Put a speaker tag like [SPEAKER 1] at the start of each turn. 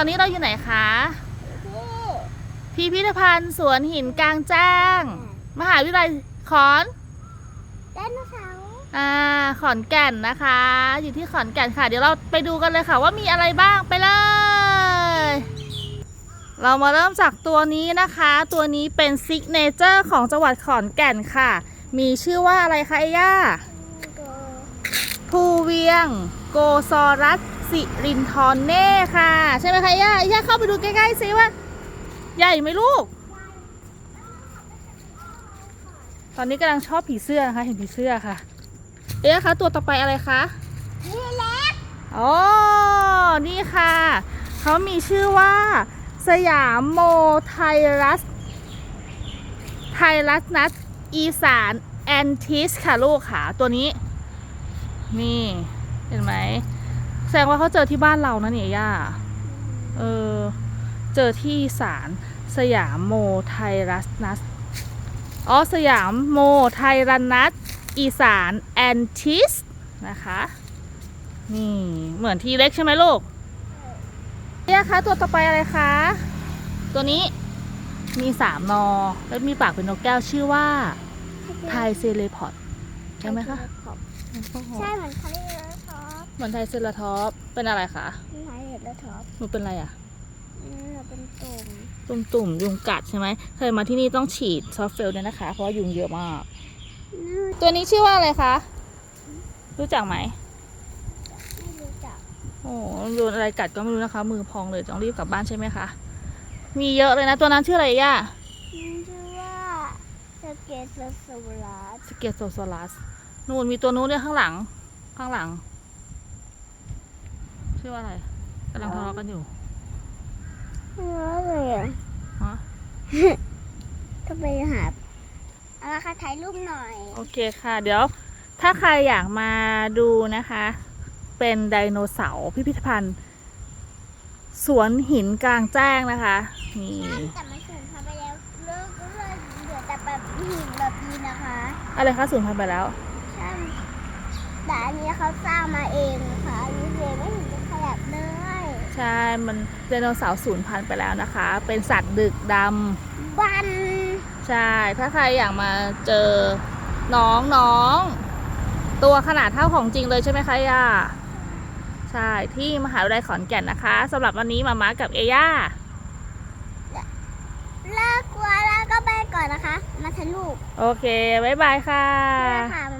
[SPEAKER 1] ตอนนี้เราอยู่ไหนคะ
[SPEAKER 2] พี่
[SPEAKER 1] พิพิธภัณฑ์สวนหินกลางแจ้ง มหาวิทยาลัยขอน
[SPEAKER 2] ไดโนเสาร์
[SPEAKER 1] อ่าขอนแก่นนะคะ อยู่ที่ขอนแก่นค่ะ เดี๋ยวเราไปดูกันเลยค่ะว่ามีอะไรบ้างไปเลย เรามาเริ่มจากตัวนี้นะคะ ตัวนี้เป็นซิกเนเจอร์ของจังหวัดขอนแก่นค่ะ มีชื่อว่าอะไรคะไอ้ย่า
[SPEAKER 2] โก
[SPEAKER 1] ภูเวียง โกซอรัส สิรินทรเน่ค่ะ ใช่ไหมคะย่าย่าเข้าไปดูใกล้ๆซิว่า ใหญ่ไหมลูก ตอนนี้กำลังชอบผีเสื้อนะคะเห็นผีเสื้อค่ะ เอ๊ะคะตัวต่อไปอะไรคะ
[SPEAKER 2] นี่เล็ก
[SPEAKER 1] อ๋อนี่ค่ะเขามีชื่อว่า สยามโมไทรัส ไทรัสนัทอีสานแอนทิสค่ะลูกค่ะตัวนี้ นี่ เห็นไหม แสดงว่าเขาเจอที่บ้านเรานะเนี่ยย่า เออ เจอที่อีสารสยามโมไทรัสนัส อ๋อ สยามโมไทรันนัส อีสานแอนทิส นะคะ นี่เหมือนทีเล็กใช่ไหมลูกเนี่ยคะตัวต่อไปอะไรคะ ตัวนี้มีสามนอ แล้วมีปากเป็นนกแก้วชื่อว่าไทเซเลพอดใช่ไหมคะ
[SPEAKER 2] ใช่เหมือนทะเลเลท็อป
[SPEAKER 1] เหมือนไทเซเลทอปเป็นอะไรคะ
[SPEAKER 2] ทะเลเลท็อป
[SPEAKER 1] หนูเป็นอะไรอะ
[SPEAKER 2] นี่เราเป็นตุ่ม
[SPEAKER 1] ตุ่มตุ่มๆยุงกัดใช่ไหมเคยมาที่นี่ต้องฉีดซอฟเฟลด้วยนะคะ เพราะว่ายุงเยอะมากตัวนี้ชื่อว่าอะไรคะ รู้จักไหม
[SPEAKER 2] ไม่รู้จัก
[SPEAKER 1] โอ้โดนอะไรกัดก็ไม่รู้นะคะ มือพองเลยต้องรีบกลับบ้านใช่ไหมคะ มีเยอะเลยนะ ตัวนั้นชื่ออะไรย่า
[SPEAKER 2] มันชื่อว่าสเกตโซลัส
[SPEAKER 1] สเกตโซโซลัส นู่นมีตัวนู้นเนี่ยข้างหลัง ข้างหลัง ชื่อว่าอะไรกำลังทะเลาะกันอยู่
[SPEAKER 2] อะไรอะ
[SPEAKER 1] ฮะ
[SPEAKER 2] ก็ไปหาเอาละค่ะถ่ายรูปหน่อย
[SPEAKER 1] โอเคค่ะ เดี๋ยว ถ้าใครอยากมาดูนะคะ เป็นไดโนเสาร์พิพิธภัณฑ์ สวนหินกลางแจ้งนะคะนี่
[SPEAKER 2] แต่มันสูญพันธุ์ไปแล้วเลิกก็เลยเหลือแต่แบบหินแบบนี้นะคะ
[SPEAKER 1] อะไรคะสูญพันธุ์ไปแล้ว
[SPEAKER 2] ใช่แต่อันนี้เขาสร้างมาเองค่ะอันนี้เลยไม่เห็นจะขยับเลย
[SPEAKER 1] ใช่ มันไดโนเสาร์สูญพันธุ์ไปแล้วนะคะ เป็นสัตว์ดึกดำ
[SPEAKER 2] บัน
[SPEAKER 1] ใช่ ถ้าใครอยากมาเจอน้องน้อง ตัวขนาดเท่าของจริงเลยใช่ไหมคะย่า ใช่ ที่มหาวิทยาลัยขอนแก่นนะคะสำหรับวันนี้มามากับเอย่า
[SPEAKER 2] เลิกกลัวแล้วก็ไปก่อนนะคะ มาถ่ายรูป
[SPEAKER 1] โอเค บ๊ายบายค่ะ
[SPEAKER 2] นี่แหละค่ะมา